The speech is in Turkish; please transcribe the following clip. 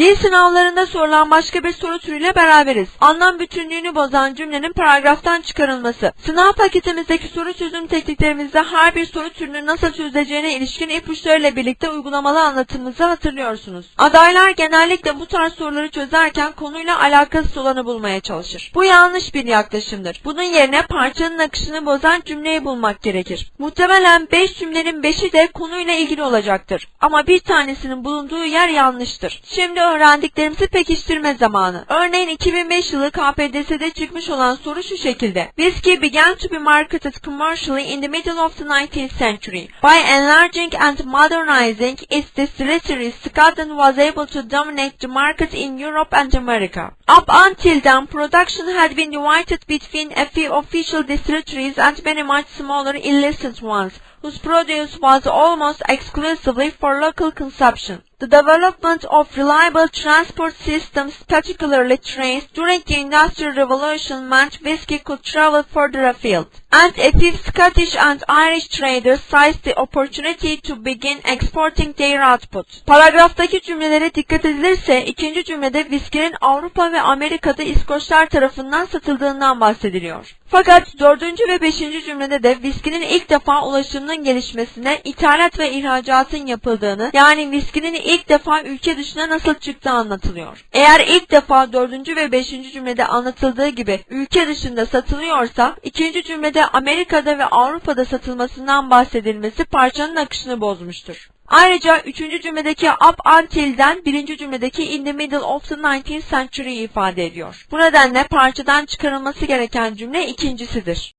Dil sınavlarında sorulan başka bir soru türüyle beraberiz. Anlam bütünlüğünü bozan cümlenin paragraftan çıkarılması. Sınav paketimizdeki soru çözüm tekniklerimizde her bir soru türünün nasıl çözüleceğine ilişkin ipuçlarıyla birlikte uygulamalı anlatımımızı hatırlıyorsunuz. Adaylar genellikle bu tarz soruları çözerken konuyla alakasız olanı bulmaya çalışır. Bu yanlış bir yaklaşımdır. Bunun yerine parçanın akışını bozan cümleyi bulmak gerekir. Muhtemelen 5 cümlenin 5'i de konuyla ilgili olacaktır. Ama bir tanesinin bulunduğu yer yanlıştır. Şimdi öğrendiklerimizi pekiştirme zamanı. Örneğin 2005 yılı KPDS'de çıkmış olan soru şu şekilde. Whiskey began to be marketed commercially in the middle of the 19th century. By enlarging and modernizing its distilleries, Scotland was able to dominate the market in Europe and America. Up until then, production had been divided between a few official distilleries and many much smaller illicit ones, whose produce was almost exclusively for local consumption. The development of reliable transport systems, particularly trains, during the Industrial Revolution meant whiskey could travel further afield. And a few Scottish and Irish traders seized the opportunity to begin exporting their output. Paragraftaki cümlelere dikkat edilirse ikinci cümlede viskinin Avrupa ve Amerika'da İskoçlar tarafından satıldığından bahsediliyor. Fakat dördüncü ve beşinci cümlede de viskinin ilk defa ulaşımının gelişmesine ithalat ve ihracatın yapıldığını yani viskinin ilk defa ülke dışına nasıl çıktığı anlatılıyor. Eğer ilk defa dördüncü ve beşinci cümlede anlatıldığı gibi ülke dışında satılıyorsa ikinci cümlede Amerika'da ve Avrupa'da satılmasından bahsedilmesi parçanın akışını bozmuştur. Ayrıca üçüncü cümledeki up until'den birinci cümledeki in the middle of the 19th century ifade ediyor. Bu nedenle parçadan çıkarılması gereken cümle ikincisidir.